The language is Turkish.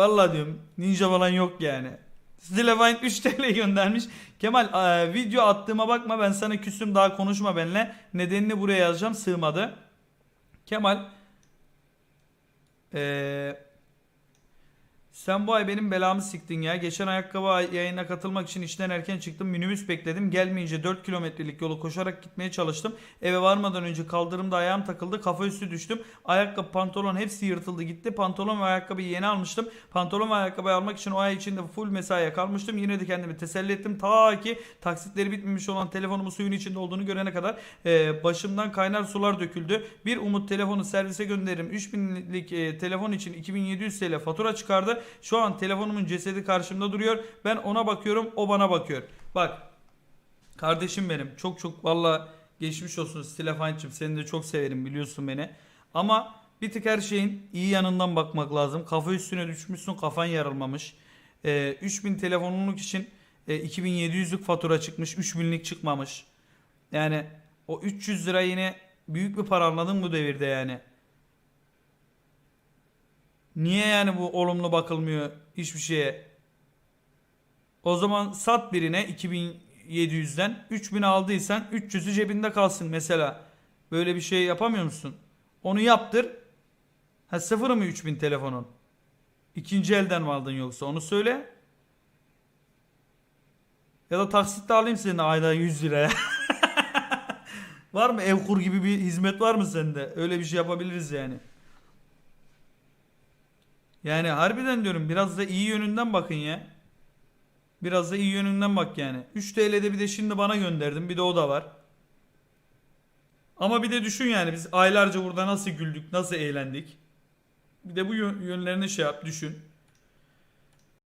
Vallahi diyorum ninja falan yok yani. Stillevine 3 TL göndermiş. Kemal e, video attığıma bakma ben sana küstüm daha konuşma benimle. Nedenini buraya yazacağım sığmadı. Kemal eee sen bu ay benim belamı siktin ya. Geçen ayakkabı ay- yayına katılmak için işten erken çıktım. Minibüs bekledim. Gelmeyince 4 kilometrelik yolu koşarak gitmeye çalıştım. Eve varmadan önce kaldırımda ayağım takıldı. Kafa üstü düştüm. Ayakkabı, pantolon hepsi yırtıldı gitti. Pantolon ve ayakkabıyı yeni almıştım. Pantolon ve ayakkabıyı almak için o ay içinde full mesaiye kalmıştım. Yine de kendimi teselli ettim. Ta ki taksitleri bitmemiş olan telefonumun suyun içinde olduğunu görene kadar e, başımdan kaynar sular döküldü. Bir umut telefonu servise gönderirim. 3000'lik e, telefon için 2700 TL fatura çıkardı. Şu an telefonumun cesedi karşımda duruyor. Ben ona bakıyorum, o bana bakıyor. Bak kardeşim benim çok çok valla geçmiş olsun Stilefançım seni de çok severim biliyorsun beni. Ama bir tık her şeyin iyi yanından bakmak lazım. Kafa üstüne düşmüşsün kafan yarılmamış. Ee, 3000 telefonluk için e, 2700'lük fatura çıkmış 3000'lik çıkmamış. Yani o 300 lira yine büyük bir para anladın bu devirde yani. Niye yani bu olumlu bakılmıyor hiçbir şeye? O zaman sat birine 2700'den 3000 aldıysan 300'ü cebinde kalsın mesela. Böyle bir şey yapamıyor musun? Onu yaptır. Ha sıfır mı 3000 telefonun? İkinci elden mi aldın yoksa onu söyle. Ya da taksitle alayım seni ayda 100 liraya. var mı Evkur gibi bir hizmet var mı sende? Öyle bir şey yapabiliriz yani. Yani harbiden diyorum biraz da iyi yönünden bakın ya. Biraz da iyi yönünden bak yani. 3 TL'de bir de şimdi bana gönderdim. Bir de o da var. Ama bir de düşün yani biz aylarca burada nasıl güldük, nasıl eğlendik. Bir de bu yön- yönlerini şey yap, düşün.